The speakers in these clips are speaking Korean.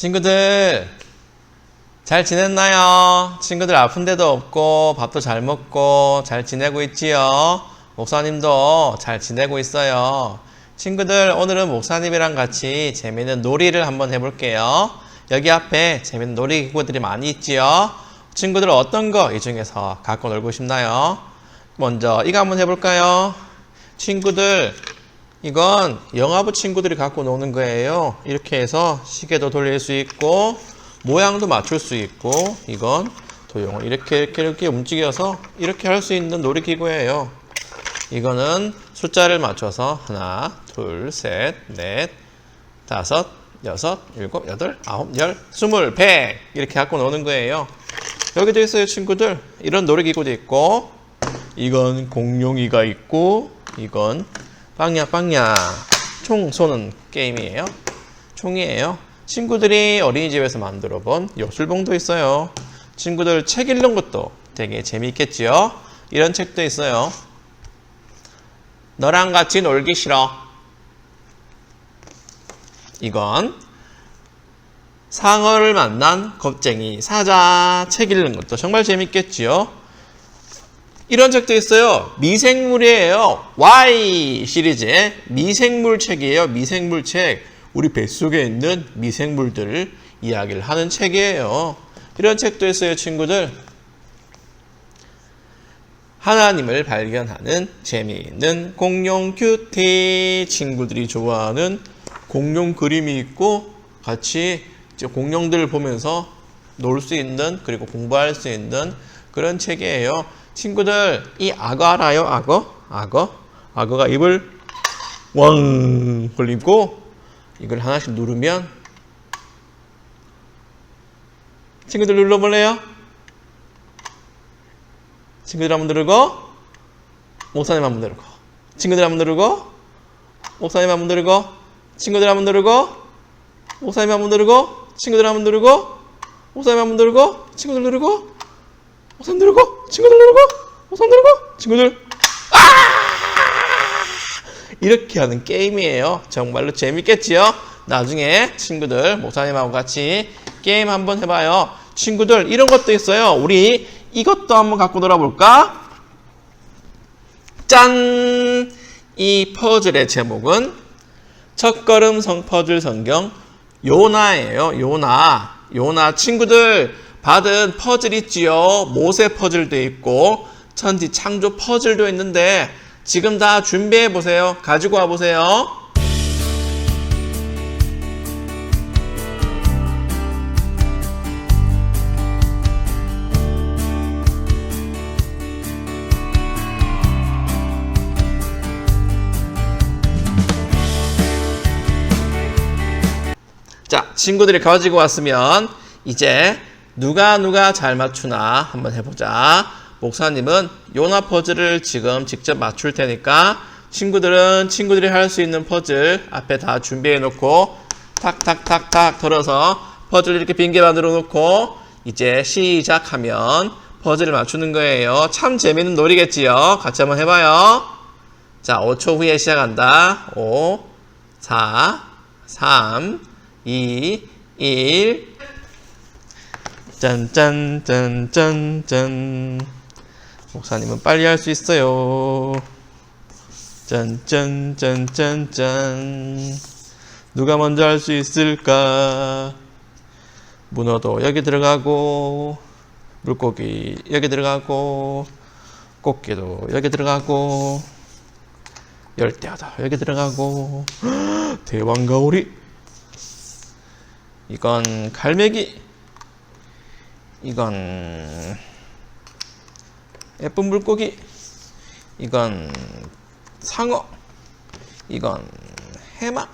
친구들 잘 지냈나요? 친구들 아픈 데도 없고 밥도 잘 먹고 잘 지내고 있지요? 목사님도 잘 지내고 있어요. 친구들 오늘은 목사님이랑 같이 재밌는 놀이를 한번 해볼게요. 여기 앞에 재밌는 놀이기구들이 많이 있지요? 친구들 어떤 거 이 중에서 갖고 놀고 싶나요? 먼저 이거 한번 해볼까요? 친구들 이건 영화부 친구들이 갖고 노는 거예요. 이렇게 해서 시계도 돌릴 수 있고 모양도 맞출 수 있고 이건 도형을 이렇게 이렇게 이렇게 움직여서 이렇게 할 수 있는 놀이기구예요. 이거는 숫자를 맞춰서 하나, 둘, 셋, 넷, 다섯, 여섯, 일곱, 여덟, 아홉, 열, 스물, 백 이렇게 갖고 노는 거예요. 여기도 있어요, 친구들. 이런 놀이기구도 있고 이건 공룡이가 있고 이건 빵야 빵야 총 쏘는 게임이에요. 총이에요. 친구들이 어린이집에서 만들어 본 요술봉도 있어요. 친구들 책 읽는 것도 되게 재미있겠지요. 이런 책도 있어요. 너랑 같이 놀기 싫어. 이건 상어를 만난 겁쟁이 사자 책 읽는 것도 정말 재밌겠지요. 이런 책도 있어요. 미생물이에요. Y 시리즈의 미생물 책이에요. 미생물 책. 우리 뱃속에 있는 미생물들을 이야기를 하는 책이에요. 이런 책도 있어요, 친구들. 하나님을 발견하는 재미있는 공룡 큐티. 친구들이 좋아하는 공룡 그림이 있고 같이 공룡들을 보면서 놀 수 있는 그리고 공부할 수 있는 그런 책이에요. 친구들 이 악어 알아요? 악어? 악어? 악어가 입을 왕 벌리고 이걸 하나씩 누르면 친구들 눌러볼래요? 친구들 한번 누르고 목사님 한번 누르고 친구들 한번 누르고 목사님 한번 누르고 친구들 한번 누르고 목사님 한번 누르고 친구들 한번 누르고 목사님 한번 누르고 친구들 누르고 목사님 누르고 친구들 누르고 목사님 누르고 친구들 아! 이렇게 하는 게임이에요. 정말로 재밌겠지요? 나중에 친구들 목사님하고 같이 게임 한번 해봐요. 친구들 이런 것도 있어요. 우리 이것도 한번 갖고 놀아볼까? 짠! 이 퍼즐의 제목은 첫걸음 성퍼즐 성경 요나예요. 요나. 요나 친구들 받은 퍼즐 있지요. 모세 퍼즐도 있고 천지 창조 퍼즐도 있는데 지금 다 준비해 보세요. 가지고 와 보세요. 자, 친구들이 가지고 왔으면 이제 누가 누가 잘 맞추나 한번 해보자. 목사님은 요나 퍼즐을 지금 직접 맞출 테니까 친구들은 친구들이 할 수 있는 퍼즐 앞에 다 준비해 놓고 탁탁탁탁 털어서 퍼즐 이렇게 빈개 만들어 놓고 이제 시작하면 퍼즐을 맞추는 거예요. 참 재밌는 놀이겠지요. 같이 한번 해봐요. 자, 5초 후에 시작한다. 5, 4, 3, 2, 1. 짠짠짠짠짠. 목사님은 빨리 할 수 있어요. 짠짠짠짠짠. 누가 먼저 할 수 있을까? 문어도 여기 들어가고, 물고기 여기 들어가고, 꽃게도 여기 들어가고 열대야도 여기 들어가고 대왕가오리 이건 갈매기 이건 예쁜 물고기 이건 상어 이건 해마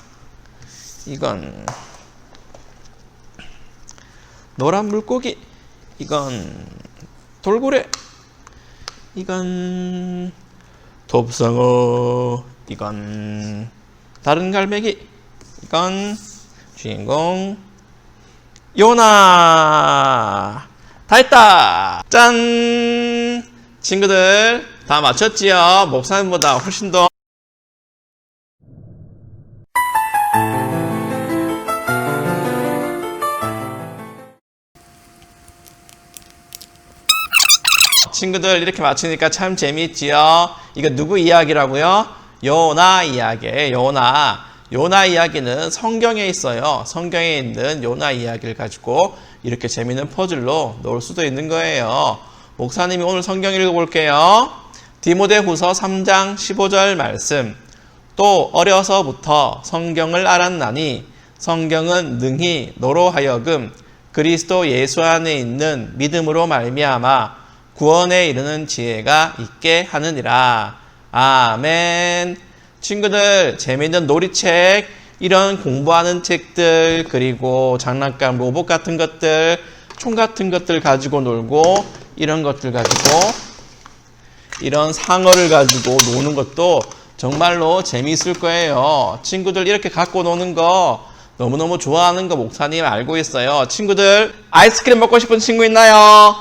이건 노란 물고기 이건 돌고래 이건 돕상어 이건 다른 갈매기 이건 주인공 요나 다 했다 짠 친구들 다 맞췄지요 목사님보다 훨씬 더 친구들 이렇게 맞추니까 참 재미있지요. 이거 누구 이야기라고요? 요나 이야기. 요나. 요나 이야기는 성경에 있어요. 성경에 있는 요나 이야기를 가지고 이렇게 재미있는 퍼즐로 놓을 수도 있는 거예요. 목사님이 오늘 성경 읽어볼게요. 디모데 후서 3장 15절 말씀. 또 어려서부터 성경을 알았나니 성경은 능히 너로 하여금 그리스도 예수 안에 있는 믿음으로 말미암아 구원에 이르는 지혜가 있게 하느니라. 아멘. 친구들, 재미있는 놀이책, 이런 공부하는 책들, 그리고 장난감 로봇 같은 것들, 총 같은 것들 가지고 놀고, 이런 것들 가지고, 이런 상어를 가지고 노는 것도 정말로 재미있을 거예요. 친구들 이렇게 갖고 노는 거 너무너무 좋아하는 거 목사님 알고 있어요. 친구들, 아이스크림 먹고 싶은 친구 있나요?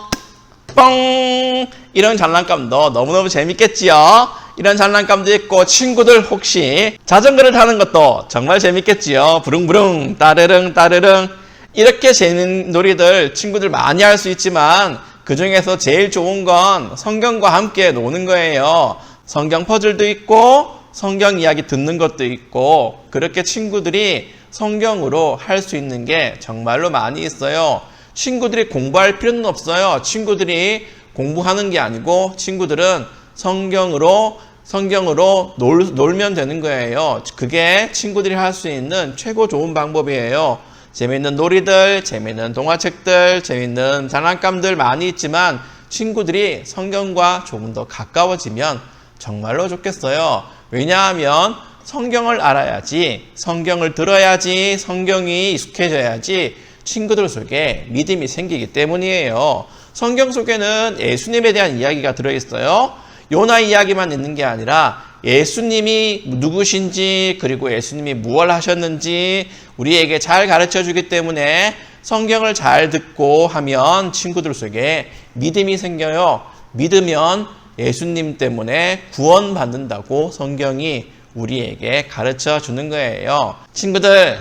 뻥! 이런 장난감도 너무너무 재밌겠지요? 이런 장난감도 있고, 친구들 혹시 자전거를 타는 것도 정말 재밌겠지요? 부릉부릉, 따르릉, 따르릉. 이렇게 재밌는 놀이들 친구들 많이 할 수 있지만, 그 중에서 제일 좋은 건 성경과 함께 노는 거예요. 성경 퍼즐도 있고, 성경 이야기 듣는 것도 있고, 그렇게 친구들이 성경으로 할 수 있는 게 정말로 많이 있어요. 친구들이 공부할 필요는 없어요. 친구들이 공부하는 게 아니고 친구들은 성경으로 성경으로 놀, 놀면 되는 거예요. 그게 친구들이 할 수 있는 최고 좋은 방법이에요. 재밌는 놀이들, 재밌는 동화책들, 재밌는 장난감들 많이 있지만 친구들이 성경과 조금 더 가까워지면 정말로 좋겠어요. 왜냐하면 성경을 알아야지, 성경을 들어야지, 성경이 익숙해져야지 친구들 속에 믿음이 생기기 때문이에요. 성경 속에는 예수님에 대한 이야기가 들어있어요. 요나 이야기만 있는 게 아니라 예수님이 누구신지 그리고 예수님이 무엇을 하셨는지 우리에게 잘 가르쳐 주기 때문에 성경을 잘 듣고 하면 친구들 속에 믿음이 생겨요. 믿으면 예수님 때문에 구원받는다고 성경이 우리에게 가르쳐 주는 거예요. 친구들,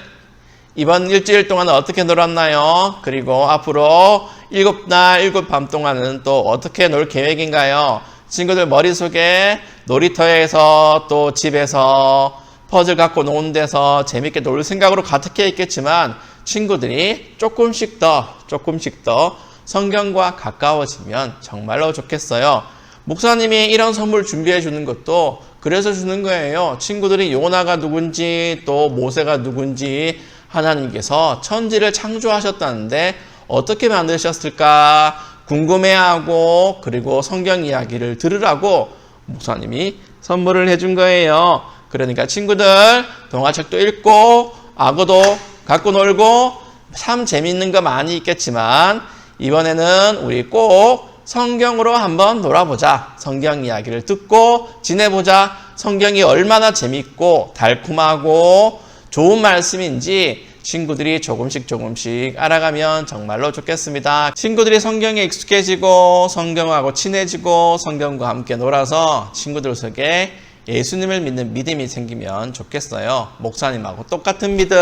이번 일주일 동안 어떻게 놀았나요? 그리고 앞으로 일곱 날, 일곱 밤 동안은 또 어떻게 놀 계획인가요? 친구들 머릿속에 놀이터에서 또 집에서 퍼즐 갖고 노는 데서 재밌게 놀 생각으로 가득해 있겠지만 친구들이 조금씩 더, 조금씩 더 성경과 가까워지면 정말로 좋겠어요. 목사님이 이런 선물 준비해 주는 것도 그래서 주는 거예요. 친구들이 요나가 누군지 또 모세가 누군지 하나님께서 천지를 창조하셨다는데 어떻게 만드셨을까 궁금해하고 그리고 성경 이야기를 들으라고 목사님이 선물을 해준 거예요. 그러니까 친구들 동화책도 읽고 악어도 갖고 놀고 참 재밌는 거 많이 있겠지만 이번에는 우리 꼭 성경으로 한번 놀아보자. 성경 이야기를 듣고 지내보자. 성경이 얼마나 재밌고 달콤하고 좋은 말씀인지 친구들이 조금씩 조금씩 알아가면 정말로 좋겠습니다. 친구들이 성경에 익숙해지고 성경하고 친해지고 성경과 함께 놀아서 친구들 속에 예수님을 믿는 믿음이 생기면 좋겠어요. 목사님하고 똑같은 믿음,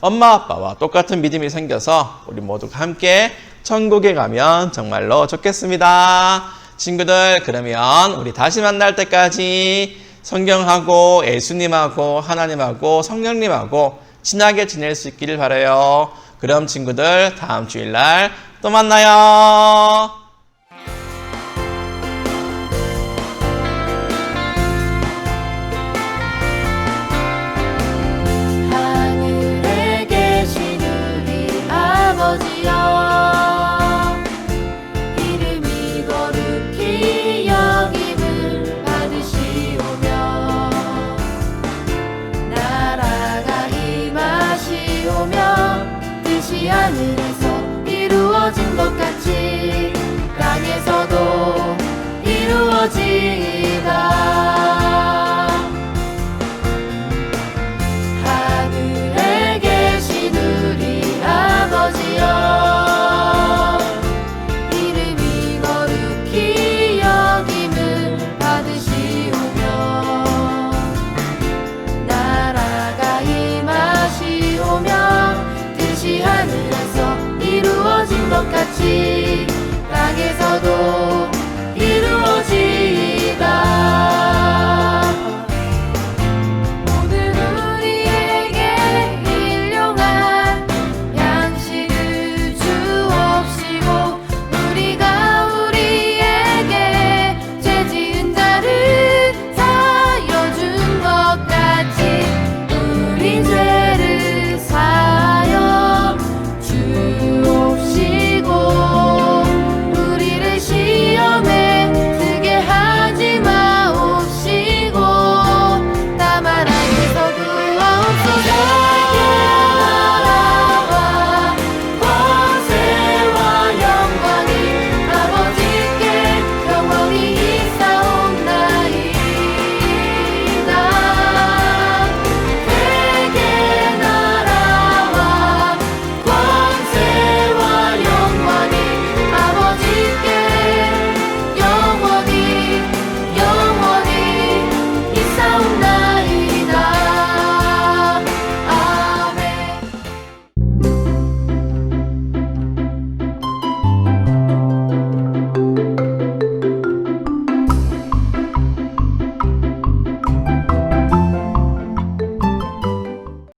엄마 아빠와 똑같은 믿음이 생겨서 우리 모두가 함께 천국에 가면 정말로 좋겠습니다. 친구들, 그러면 우리 다시 만날 때까지 성경하고 예수님하고 하나님하고 성령님하고 친하게 지낼 수 있기를 바라요. 그럼 친구들 다음 주일날 또 만나요. 하늘에서 이루어진 것 같이 땅에서도 이루어진